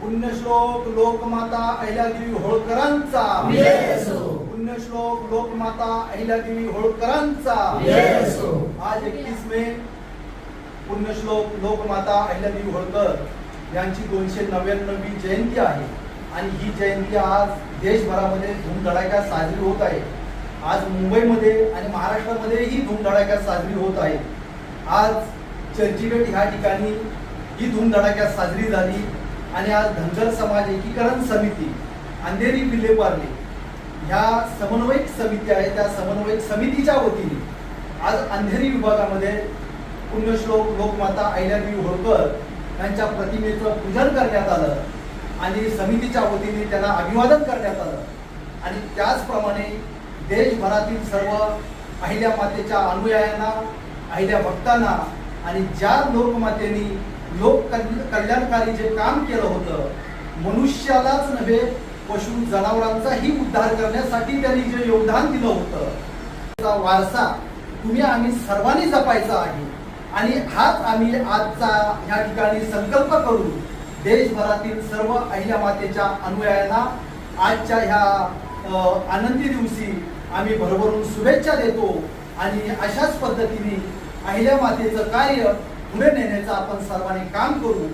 पुण्यश्लोक लोकमाता अहिल्यादेवी होळकरांचा. पुण्यश्लोक लोकमाता अहिल्यादेवी होळकरांचा. आज एकतीस मे पुण्यश्लोक लोकमाता अहिल्यादेवी होळकर यांची दोनशे नव्याण्णवी जयंती आहे. आणि ही जयंती आज देशभरामध्ये धूमधडाक्यात साजरी होत आहे. आज मुंबईमध्ये आणि महाराष्ट्रामध्येही धूमधडाक्यात साजरी होत आहे. आज चर्चगेट ह्या ठिकाणी ही धूमधडाक्यात साजरी झाली आणि आज धनगर समाज एकीकरण समिती अंधेरी विलेपार्ले ह्या समन्वयक समिती आहे. त्या समन्वयक समितीच्या वतीने आज अंधेरी विभागामध्ये पुण्यश्लोक लोकमाता अहिल्यादेवी होळकर यांच्या प्रतिमेचं पूजन करण्यात आलं आणि समितीच्या वतीने त्यांना अभिवादन करण्यात आलं. आणि त्याचप्रमाणे देशभरातील सर्व अहिल्या मातेच्या अनुयायांना अहिल्या भक्तांना आणि ज्या लोकमातेने लोक कल्याणकारी जे काम केलं होतं मनुष्यालाच नव्हे पशु जनावरांचाही उद्धार करण्यासाठी त्यांनी जे योगदान दिलं होतं त्याचा वारसा तुम्ही आम्ही सर्वांनी जपायचा आहे. आणि हाच आम्ही आजचा ह्या ठिकाणी संकल्प करून देशभरातील सर्व अहिल्या मातेच्या अनुयायांना आजच्या ह्या आनंदी दिवशी आम्ही भरभरून शुभेच्छा देतो. आणि अशाच पद्धतीने अहिल्या मातेचं कार्य पुढे नेण्याचं आपण सर्वांनी काम करू.